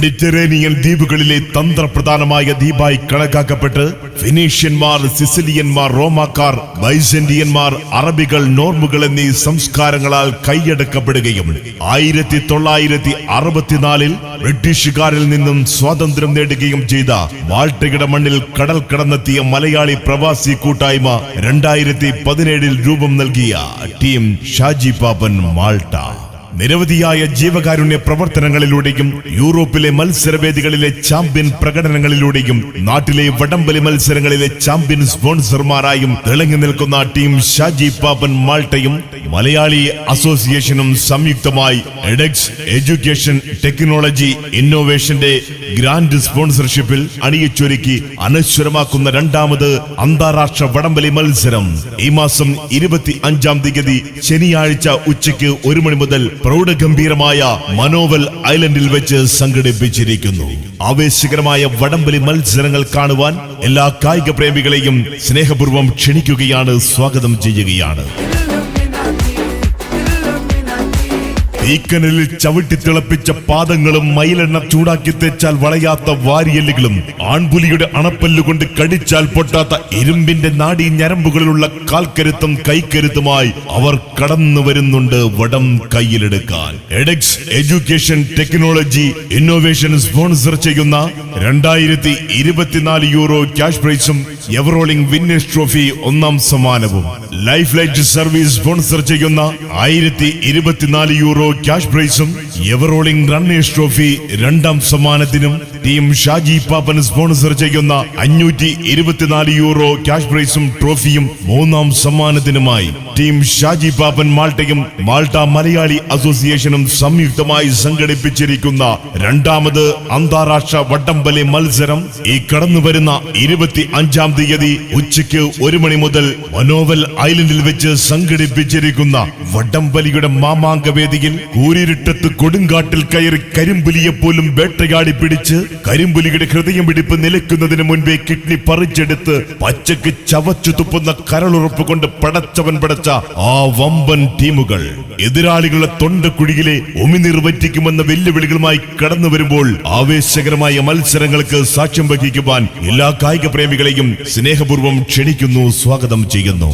Mediterranean ദ്വീപുകളിലെ തന്ത്രപ്രധാനമായ ദ്വീപായി കണക്കാക്കപ്പെട്ട് ഫിനീഷ്യന്മാർ സിസിലിയന്മാർ റോമാക്കാർ ബൈസന്റിയന്മാർ അറബികൾ നോർമുകൾ എന്നീ സംസ്കാരങ്ങളാൽ കൈയടക്കപ്പെടുകയും ആയിരത്തി തൊള്ളായിരത്തി അറുപത്തിനാലിൽ ബ്രിട്ടീഷുകാരിൽ നിന്നും സ്വാതന്ത്ര്യം നേടുകയും ചെയ്ത മാൾട്ടയുടെ മണ്ണിൽ കടൽ കടന്നെത്തിയ മലയാളി പ്രവാസി കൂട്ടായ്മ രണ്ടായിരത്തി പതിനേഴിൽ രൂപം നൽകിയ ടീം ഷാജി പാപ്പൻ മാൾട്ട. നിരവധിയായ ജീവകാരുണ്യ പ്രവർത്തനങ്ങളിലൂടെയും യൂറോപ്പിലെ മത്സരവേദികളിലെ ചാമ്പ്യൻ പ്രകടനങ്ങളിലൂടെയും നാട്ടിലെ വടംവലി മത്സരങ്ങളിലെ ചാമ്പ്യൻ സ്പോൺസർമാരായും തിളങ്ങി നിൽക്കുന്ന ടീം ഷാജി പാപ്പൻ മാൾട്ടയും മലയാളി അസോസിയേഷനും സംയുക്തമായി എഡക്സ് എഡ്യൂക്കേഷൻ ടെക്നോളജി ഇന്നോവേഷന്റെ ഗ്രാൻഡ് സ്പോൺസർഷിപ്പിൽ അണിയിച്ചൊരുക്കി അനശ്വരമാക്കുന്ന രണ്ടാമത് അന്താരാഷ്ട്ര വടംവലി മത്സരം. ഈ മാസം ഇരുപത്തി അഞ്ചാം തീയതി ശനിയാഴ്ച ഉച്ചയ്ക്ക് ഒരു മണി മുതൽ പ്രൗഢഗംഭീരമായ മനോവൽ ഐലൻഡിൽ വെച്ച് സംഘടിപ്പിച്ചിരിക്കുന്നു. ആവേശകരമായ വടംവലി മത്സരങ്ങൾ കാണുവാൻ എല്ലാ കായിക പ്രേമികളെയും സ്നേഹപൂർവം ക്ഷണിക്കുകയാണ് സ്വാഗതം ചെയ്യുകയാണ്. തീക്കനലിൽ ചവിട്ടി തിളപ്പിച്ച പാദങ്ങളും മയിലെണ്ണ ചൂടാക്കി തേച്ചാൽ വളയാത്ത വാരിയല്ലുകളും ആൺപുലിയുടെ അണപ്പല്ലുകൊണ്ട് കടിച്ചാൽ പൊട്ടാത്ത ഇരുമ്പിന്റെ നാടി ഞരമ്പുകളിലുള്ള കാൽക്കരുത്തും കൈക്കരുത്തുമായി അവർ കടന്നു വരുന്നുണ്ട് വടം കയ്യിലെടുക്കാൻ. Edex education technology innovation sponsor ചെയ്യുന്ന രണ്ടായിരത്തി യൂറോ ക്യാഷ് പ്രൈസും എവറോളിംഗ് വിന്നേഴ്സ് ട്രോഫി ഒന്നാം സമ്മാനവും. ലൈഫ് ലൈറ്റ് സർവീസ് സ്പോൺസർ ചെയ്യുന്ന ആയിരത്തി യൂറോ ക്യാഷ് പ്രൈസും എവറോളിംഗ് റണ്ണേഴ്സ് ട്രോഫി രണ്ടാം സമ്മാനത്തിനും ടീം ഷാജി പാപ്പൻ സ്പോൺസർ ചെയ്യുന്ന അഞ്ഞൂറ്റി ഇരുപത്തിനാല് യൂറോ ക്യാഷ് പ്രൈസും ട്രോഫിയും മൂന്നാം സമ്മാനത്തിനുമായി ടീം ഷാജി പാപ്പൻ മാൾട്ടയും മാൾട്ട മലയാളി അസോസിയേഷനും സംയുക്തമായി സംഘടിപ്പിച്ചിരിക്കുന്ന രണ്ടാമത് അന്താരാഷ്ട്ര വട്ടംപലി മത്സരം ഈ കടന്നു വരുന്ന ഇരുപത്തി അഞ്ചാം തീയതി ഉച്ചയ്ക്ക് ഒരു മണി മുതൽ മനോവൽ ഐലൻഡിൽ വെച്ച് സംഘടിപ്പിച്ചിരിക്കുന്ന വട്ടംപലിയുടെ മാമാങ്ക വേദിയിൽ കൂരിരുട്ടത്ത് കൊടുങ്കാട്ടിൽ കയറി കരിമ്പുലിയെ പോലും വേട്ടയാടി പിടിച്ച് കരിമ്പുലിയുടെ ഹൃദയം പിടിപ്പ് നിലയ്ക്കുന്നതിന് മുൻപേ കിഡ്നി പറിച്ചെടുത്ത് പച്ചക്ക് ചവച്ചു തുപ്പുന്ന കരളുറപ്പ് കൊണ്ട് പടച്ചവൻ പടച്ച ആ വമ്പൻ ടീമുകൾ. എതിരാളികളുടെ തൊണ്ടക്കുഴിയിലെ ഒമിനീർ വറ്റിക്കുമെന്ന വെല്ലുവിളികളുമായി കടന്നു വരുമ്പോൾ ആവേശകരമായ മത്സരങ്ങൾക്ക് സാക്ഷ്യം വഹിക്കുവാൻ എല്ലാ കായിക പ്രേമികളെയും സ്നേഹപൂർവം ക്ഷണിക്കുന്നു സ്വാഗതം ചെയ്യുന്നു.